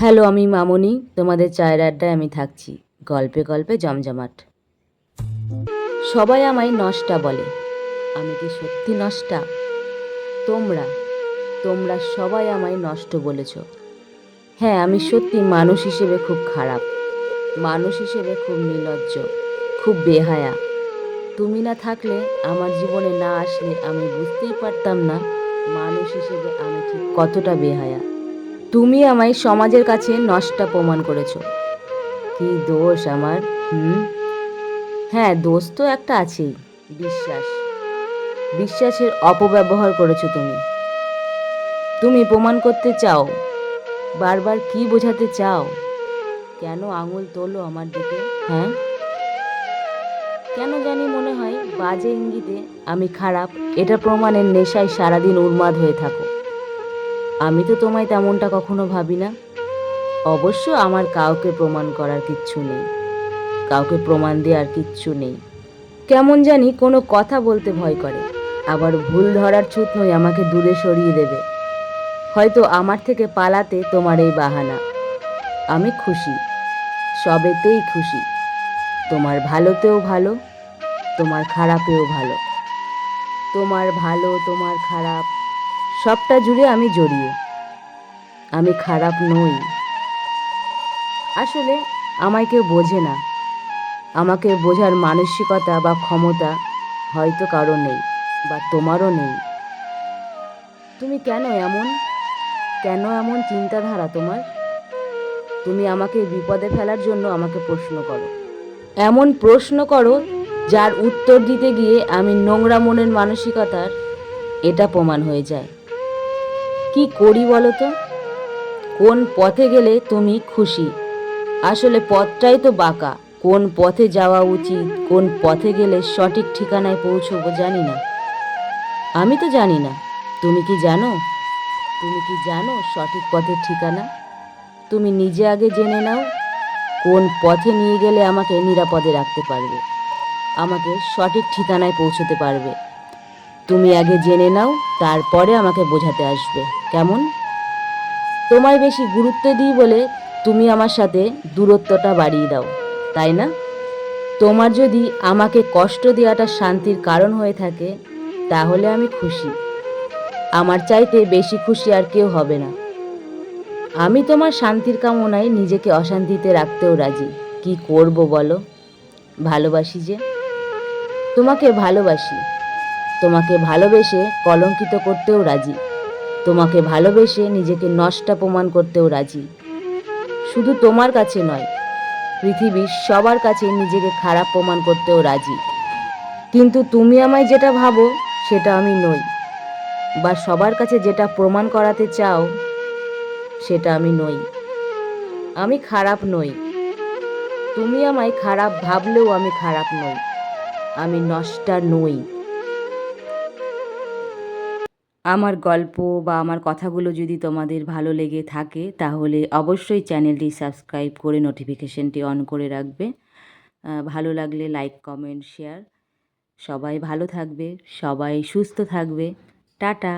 Hello, আমি মামনি। তোমাদের চায়ের আড্ডায় আমি থাকছি। গল্পে গল্পে জমজমাট। সবাই আমায় নষ্টা বলে। আমি কি সত্যি নষ্টা? তোমরা তোমরা সবাই আমায় নষ্ট বলেছ। হ্যাঁ আমি সত্যি মানুষ হিসেবে খুব খারাপ। মানুষ হিসেবে খুব নির্লজ্জ, খুব বেহায়া। তুমি না থাকলে, আমার জীবনে না আসলে আমি বুঝতেই পারতাম না, মানুষ হিসেবে আমি ঠিক কতটা বেহায়া। তুমি আমায় সমাজের কাছে নষ্টা প্রমাণ করেছ। কি দোষ আমার, হুম? হ্যাঁ দোষ তো একটা আছেই, বিশ্বাস। বিশ্বাসের অপব্যবহার করেছ তুমি। তুমি প্রমাণ করতে চাও, বারবার কি বোঝাতে চাও? কেন আঙুল তোলো আমার দিকে হ্যাঁ? কেন জানি মনে হয় বাজে ইঙ্গিতে আমি খারাপ, এটা প্রমাণের নেশায় সারাদিন উন্মাদ হয়ে থাকো। আমি তো তোমায় তেমনটা কখনো ভাবি না। অবশ্য আমার কাউকে প্রমাণ করার কিচ্ছু নেই। কাউকে প্রমাণ দেওয়ার কিচ্ছু নেই। কেমন জানি কোনো কথা বলতে ভয় করে। আবার ভুল ধরার ছুতনই আমাকে দূরে সরিয়ে দেবে। হয়তো আমার থেকে পালাতে তোমার এই বাহানা। আমি খুশি। সবেতেই খুশি। তোমার ভালোতেও ভালো, তোমার খারাপেও ভালো। তোমার ভালো, তোমার খারাপ। সবটা জুড়ে আমি জড়িয়ে। আমি খারাপ নই। আসলে আমায় কেউ বোঝে না। আমাকে বোঝার মানসিকতা বা ক্ষমতা হয়তো কারও নেই বা তোমারও নেই। তুমি কেন এমন? কেন এমন চিন্তাধারা তোমার? তুমি আমাকে বিপদে ফেলার জন্য আমাকে প্রশ্ন করো। এমন প্রশ্ন করো যার উত্তর দিতে গিয়ে আমি নোংরা মনের মানসিকতার এটা প্রমাণ হয়ে যায়। কি করি বলো তো? কোন পথে গেলে তুমি খুশি? আসলে পথটাই তো বাঁকা। কোন পথে যাওয়া উচিত, কোন পথে গেলে সঠিক ঠিকানায় পৌঁছবো জানি না। আমি তো জানি না। তুমি কি জানো? তুমি কি জানো সঠিক পথের ঠিকানা? তুমি নিজে আগে জেনে নাও, কোন পথে নিয়ে গেলে আমাকে নিরাপদে রাখতে পারবে? আমাকে সঠিক ঠিকানায় পৌঁছতে পারবে। তুমি আগে জেনে নাও, তারপরে আমাকে বোঝাতে আসবে। কেমন? তোমায় বেশি গুরুত্ব দিই বলে তুমি আমার সাথে দূরত্বটা বাড়িয়ে দাও, তাই না? তোমার যদি আমাকে কষ্ট দেওয়াটা শান্তির কারণ হয়ে থাকে, তাহলে আমি খুশি। আমার চাইতে বেশি খুশি আর কেউ হবে না। আমি তোমার শান্তির কামনায় নিজেকে অশান্তিতে রাখতেও রাজি। কি করব বলো? ভালোবাসি যে। তোমাকে ভালোবাসি। তোমাকে ভালোবেসে কলঙ্কিত করতেও রাজি। তোমাকে ভালোবেসে নিজেকে নষ্টা প্রমাণ করতেও রাজি। শুধু তোমার কাছে নয়, পৃথিবীর সবার কাছে নিজেকে খারাপ প্রমাণ করতেও রাজি। কিন্তু তুমি আমায় যেটা ভাবো, সেটা আমি নই। বা সবার কাছে যেটা প্রমাণ করাতে চাও, সেটা আমি নই। আমি খারাপ নই। তুমি আমায় খারাপ ভাবলেও আমি খারাপ নই। আমি নষ্টা নই। আমার গল্প বা আমার কথাগুলো যদি তোমাদের ভালো লেগে থাকে, তাহলে অবশ্যই চ্যানেলটি সাবস্ক্রাইব করে নোটিফিকেশনটি অন করে রাখবে। ভালো লাগলে লাইক, কমেন্ট, শেয়ার। সবাই ভালো থাকবে, সবাই সুস্থ থাকবে। টাটা!